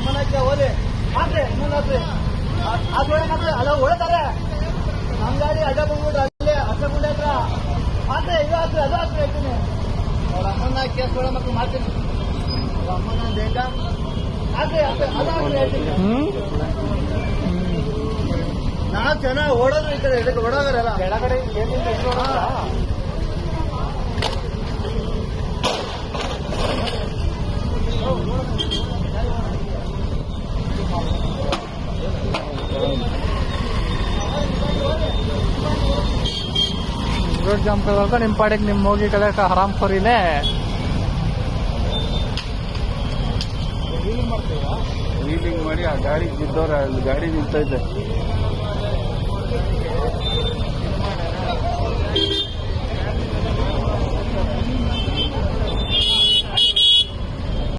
ಅಮ್ಮನಕ್ಕೆ ಹೋದೆ ಆದ್ರೆ ಇನ್ನೊಂದಾದ್ರೆ ಅದೇನಾದ್ರೆ ಅಲ್ಲ ಹೋಯ್ತಾರೆ ನಮ್ ಗಾಡಿ ಅಡ್ಡ ಬಂದ್ಬಿಟ್ಟು ಅಲ್ಲೇ ಅಸಗುಂಡೆ ಹತ್ರ. ಆದ್ರೆ ಇದು ಆತ್ರಿ ಅದು ಆತ್ರಿ ಹೇಳ್ತೀನಿ. ಅವ್ರ ಅಮ್ಮನ ಕೇಸ್ ಕೊಡ ಮತ್ತು ಮಾಡ್ತೀನಿ. ಅವ್ರ ಅಮ್ಮನ ಬೇಗ ಆದ್ರೆ ಅದು ಆತ್ರಿ ಹೇಳ್ತೀನಿ. ನಾಲ್ಕು ಜನ ಓಡೋದ್ರು ಈ ಇದಕ್ಕೆ ಓಡೋದ್ರಲ್ಲ ಕೆಳಗಡೆ ಏನಿಲ್ಲ ರೋಡ್ ಜಾಮ್ ಕಳ್ಕ ನಿಮ್ಮ ಪಾಡಿಗೆ ನಿಮ್ಮ ಹೋಗಿ ಕಲಿಯಕ ಆರಾಮ್ ಸರಿನೇ ರೀಡಿಂಗ್ ಮಾಡಿ ಆ ಗಾಡಿ ಬಿದ್ದವ್ರ ಅಲ್ಲಿ ಗಾಡಿ ನಿಂತೈತೆ.